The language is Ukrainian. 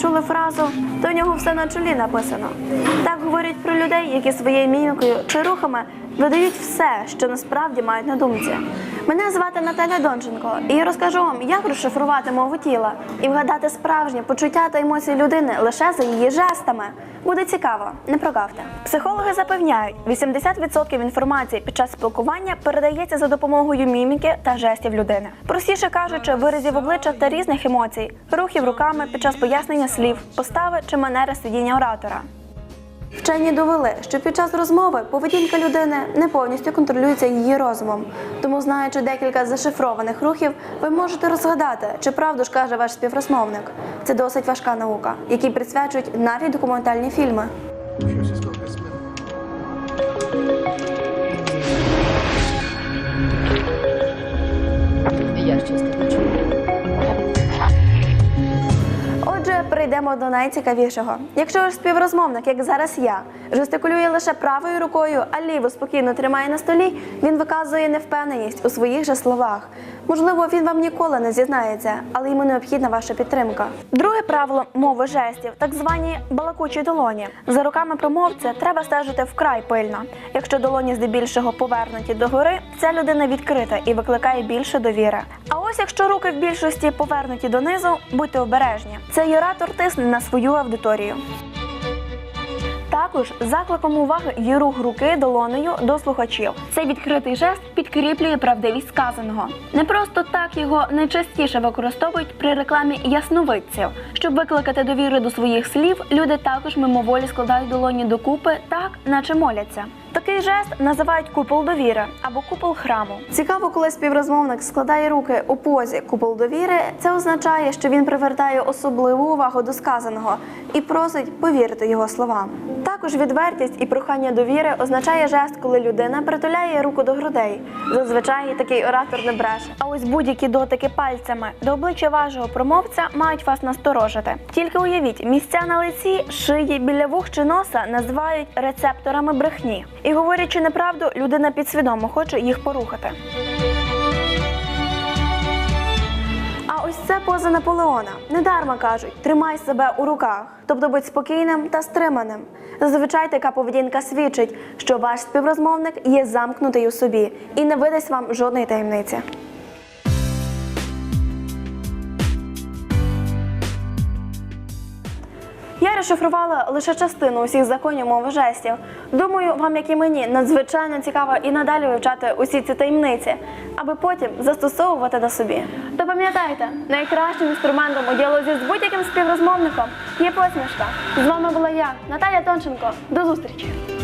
чули фразу до нього все на чолі написано. Так говорять про людей, які своєю мімікою чи рухами видають все, що насправді мають на думці. Мене звати Наталя Донченко, і я розкажу вам, як розшифрувати мову тіла і вгадати справжні почуття та емоції людини лише за її жестами. Буде цікаво, не прогавте. Психологи запевняють, 80% інформації під час спілкування передається за допомогою міміки та жестів людини. Простіше кажучи, виразів обличчя та різних емоцій, рухів руками під час пояснення слів, постави чи манери сидіння оратора. Вчені довели, що під час розмови поведінка людини не повністю контролюється її розумом. Тому, знаючи декілька зашифрованих рухів, ви можете розгадати, чи правду ж каже ваш співрозмовник. Це досить важка наука, якій присвячують навіть документальні фільми. Перейдемо до найцікавішого. Якщо ваш співрозмовник, як зараз я, жестикулює лише правою рукою, а ліву спокійно тримає на столі, він виказує невпевненість у своїх же словах. Можливо, він вам ніколи не зізнається, але йому необхідна ваша підтримка. Друге правило мови жестів, так звані балакучі долоні. За руками промовця треба стежити вкрай пильно. Якщо долоні здебільшого повернуті догори, ця людина відкрита і викликає більше довіри. А ось якщо руки в більшості повернуті донизу, будьте обережні. Цей оратор тисне на свою аудиторію. Також закликом уваги є рух руки долонею до слухачів. Цей відкритий жест підкріплює правдивість сказаного. Не просто так його найчастіше використовують при рекламі ясновидців. Щоб викликати довіру до своїх слів, люди також мимоволі складають долоні докупи, так наче моляться. Такий жест називають купол довіри або купол храму. Цікаво, коли співрозмовник складає руки у позі купол довіри, це означає, що він привертає особливу увагу до сказаного і просить повірити його словам. Також відвертість і прохання довіри означає жест, коли людина притуляє руку до грудей. Зазвичай такий оратор не бреше. А ось будь-які дотики пальцями до обличчя вашого промовця мають вас насторожити. Тільки уявіть, місця на лиці, шиї, біля вух чи носа називають рецепторами брехні. І говорячи неправду, людина підсвідомо хоче їх порухати. А ось це поза Наполеона. Недарма кажуть, тримай себе у руках, тобто будь спокійним та стриманим. Зазвичай така поведінка свідчить, що ваш співрозмовник є замкнутий у собі і не видасть вам жодної таємниці. Я розшифрувала лише частину усіх законів мови жестів. Думаю, вам, як і мені, надзвичайно цікаво і надалі вивчати усі ці таємниці, аби потім застосовувати на собі. Та пам'ятайте, найкращим інструментом у діалозі з будь-яким співрозмовником є посмішка. З вами була я, Наталя Тонченко. До зустрічі!